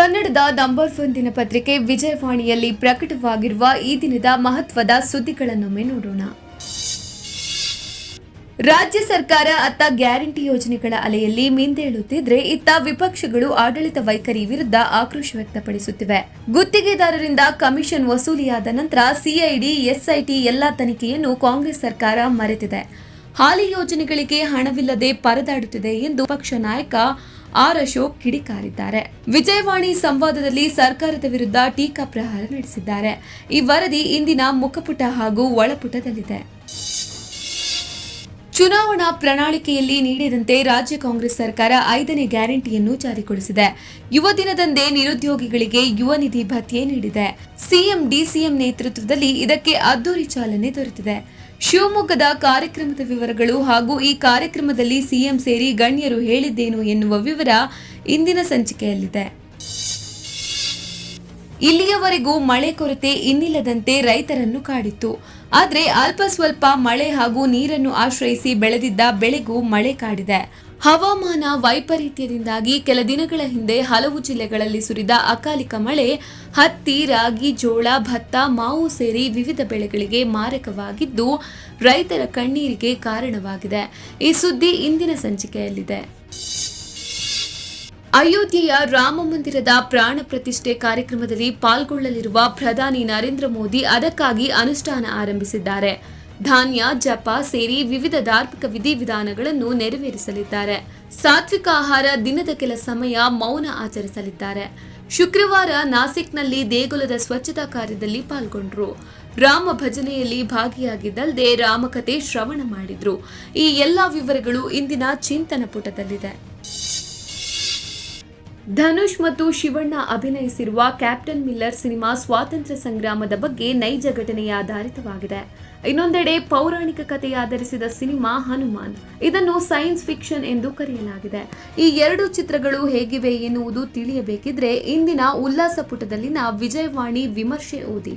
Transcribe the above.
ಕನ್ನಡದ number one ದಿನಪತ್ರಿಕೆ ವಿಜಯವಾಣಿಯಲ್ಲಿ ಪ್ರಕಟವಾಗಿರುವ ಈ ದಿನದ ಮಹತ್ವದ ಸುದ್ದಿಗಳನ್ನೊಮ್ಮೆ ನೋಡೋಣ. ರಾಜ್ಯ ಸರ್ಕಾರ ಅತ್ತ ಗ್ಯಾರಂಟಿ ಯೋಜನೆಗಳ ಅಲೆಯಲ್ಲಿ ಮಿಂದೇಳುತ್ತಿದ್ರೆ ಇತ್ತ ವಿಪಕ್ಷಗಳು ಆಡಳಿತ ವೈಖರಿ ವಿರುದ್ಧ ಆಕ್ರೋಶ ವ್ಯಕ್ತಪಡಿಸುತ್ತಿವೆ. ಗುತ್ತಿಗೆದಾರರಿಂದ ಕಮಿಷನ್ ವಸೂಲಿಯಾದ ನಂತರ ಸಿಐಡಿ, ಎಸ್ಐಟಿ ಎಲ್ಲಾ ತನಿಖೆಯನ್ನು ಕಾಂಗ್ರೆಸ್ ಸರ್ಕಾರ ಮರೆತಿದೆ. ಹಾಲಿ ಯೋಜನೆಗಳಿಗೆ ಹಣವಿಲ್ಲದೆ ಪರದಾಡುತ್ತಿದೆ ಎಂದು ಪಕ್ಷ ನಾಯಕ ಆರ್ ಅಶೋಕ್ ಕಿಡಿಕಾರಿದ್ದಾರೆ. ವಿಜಯವಾಣಿ ಸಂವಾದದಲ್ಲಿ ಸರ್ಕಾರದ ವಿರುದ್ಧ ಟೀಕಾ ಪ್ರಹಾರ ನಡೆಸಿದ್ದಾರೆ. ಈ ವರದಿ ಇಂದಿನ ಮುಖಪುಟ ಹಾಗೂ ಒಳಪುಟದಲ್ಲಿದೆ. ಚುನಾವಣಾ ಪ್ರಣಾಳಿಕೆಯಲ್ಲಿ ನೀಡಿದಂತೆ ರಾಜ್ಯ ಕಾಂಗ್ರೆಸ್ ಸರ್ಕಾರ ಐದನೇ ಗ್ಯಾರಂಟಿಯನ್ನು ಜಾರಿಗೊಳಿಸಿದೆ. ಯುವ ದಿನದಂದೇ ನಿರುದ್ಯೋಗಿಗಳಿಗೆ ಯುವ ನಿಧಿ ಭತ್ಯೆ ನೀಡಿದೆ. ಸಿಎಂ, ಡಿಸಿಎಂ ನೇತೃತ್ವದಲ್ಲಿ ಇದಕ್ಕೆ ಅದ್ದೂರಿ ಚಾಲನೆ ದೊರೆತಿದೆ. ಶಿವಮೊಗ್ಗದ ಕಾರ್ಯಕ್ರಮದ ವಿವರಗಳು ಹಾಗೂ ಈ ಕಾರ್ಯಕ್ರಮದಲ್ಲಿ ಸಿಎಂ ಸೇರಿ ಗಣ್ಯರು ಹೇಳಿದ್ದೇನು ಎನ್ನುವ ವಿವರ ಇಂದಿನ ಸಂಚಿಕೆಯಲ್ಲಿದೆ. ಇಲ್ಲಿಯವರೆಗೂ ಮಳೆ ಕೊರತೆ ಇನ್ನಿಲ್ಲದಂತೆ ರೈತರನ್ನು ಕಾಡಿತ್ತು. ಆದರೆ ಅಲ್ಪ ಸ್ವಲ್ಪ ಮಳೆ ಹಾಗೂ ನೀರನ್ನು ಆಶ್ರಯಿಸಿ ಬೆಳೆದಿದ್ದ ಬೆಳೆಗೂ ಮಳೆ ಕಾಡಿದೆ. ಹವಾಮಾನ ವೈಪರೀತ್ಯದಿಂದಾಗಿ ಕೆಲ ದಿನಗಳ ಹಿಂದೆ ಹಲವು ಜಿಲ್ಲೆಗಳಲ್ಲಿ ಸುರಿದ ಅಕಾಲಿಕ ಮಳೆ, ಹತ್ತಿ, ರಾಗಿ, ಜೋಳ, ಭತ್ತ, ಮಾವು ಸೇರಿ ವಿವಿಧ ಬೆಳೆಗಳಿಗೆ ಮಾರಕವಾಗಿದ್ದು ರೈತರ ಕಣ್ಣೀರಿಗೆ ಕಾರಣವಾಗಿದೆ. ಈ ಸುದ್ದಿ ಇಂದಿನ ಸಂಚಿಕೆಯಲ್ಲಿದೆ. ಅಯೋಧ್ಯೆಯ ರಾಮ ಮಂದಿರದ ಪ್ರಾಣ ಪ್ರತಿಷ್ಠೆ ಕಾರ್ಯಕ್ರಮದಲ್ಲಿ ಪಾಲ್ಗೊಳ್ಳಲಿರುವ ಪ್ರಧಾನಿ ನರೇಂದ್ರ ಮೋದಿ ಅದಕ್ಕಾಗಿ ಅನುಷ್ಠಾನ ಆರಂಭಿಸಿದ್ದಾರೆ. ಧಾನ್ಯ, ಜಪ ಸೇರಿ ವಿವಿಧ ಧಾರ್ಮಿಕ ವಿಧಿವಿಧಾನಗಳನ್ನು ನೆರವೇರಿಸಲಿದ್ದಾರೆ. ಸಾತ್ವಿಕ ಆಹಾರ ದಿನದ ಕೆಲ ಸಮಯ ಮೌನ ಆಚರಿಸಲಿದ್ದಾರೆ. ಶುಕ್ರವಾರ ನಾಸಿಕ್ನಲ್ಲಿ ದೇಗುಲದ ಸ್ವಚ್ಛತಾ ಕಾರ್ಯದಲ್ಲಿ ಪಾಲ್ಗೊಂಡರು. ರಾಮ ಭಜನೆಯಲ್ಲಿ ಭಾಗಿಯಾಗಿದ್ದಲ್ಲದೆ ರಾಮಕಥೆ ಶ್ರವಣ ಮಾಡಿದ್ರು. ಈ ಎಲ್ಲಾ ವಿವರಗಳು ಇಂದಿನ ಚಿಂತನ ಪುಟದಲ್ಲಿದೆ. ಧನುಷ್ ಮತ್ತು ಶಿವಣ್ಣ ಅಭಿನಯಿಸಿರುವ ಕ್ಯಾಪ್ಟನ್ ಮಿಲ್ಲರ್ ಸಿನಿಮಾ ಸ್ವಾತಂತ್ರ್ಯ ಸಂಗ್ರಾಮದ ಬಗ್ಗೆ ನೈಜ ಘಟನೆಯ ಆಧಾರಿತವಾಗಿದೆ. ಇನ್ನೊಂದೆಡೆ ಪೌರಾಣಿಕ ಕಥೆಯಾಧರಿಸಿದ ಸಿನಿಮಾ ಹನುಮಾನ್. ಇದನ್ನು ಸೈನ್ಸ್ ಫಿಕ್ಷನ್ ಎಂದು ಕರೆಯಲಾಗಿದೆ. ಈ ಎರಡು ಚಿತ್ರಗಳು ಹೇಗಿವೆ ಎನ್ನುವುದು ತಿಳಿಯಬೇಕಿದ್ರೆ ಇಂದಿನ ಉಲ್ಲಾಸ ಪುಟದಲ್ಲಿನ ವಿಜಯವಾಣಿ ವಿಮರ್ಶೆ ಓದಿ.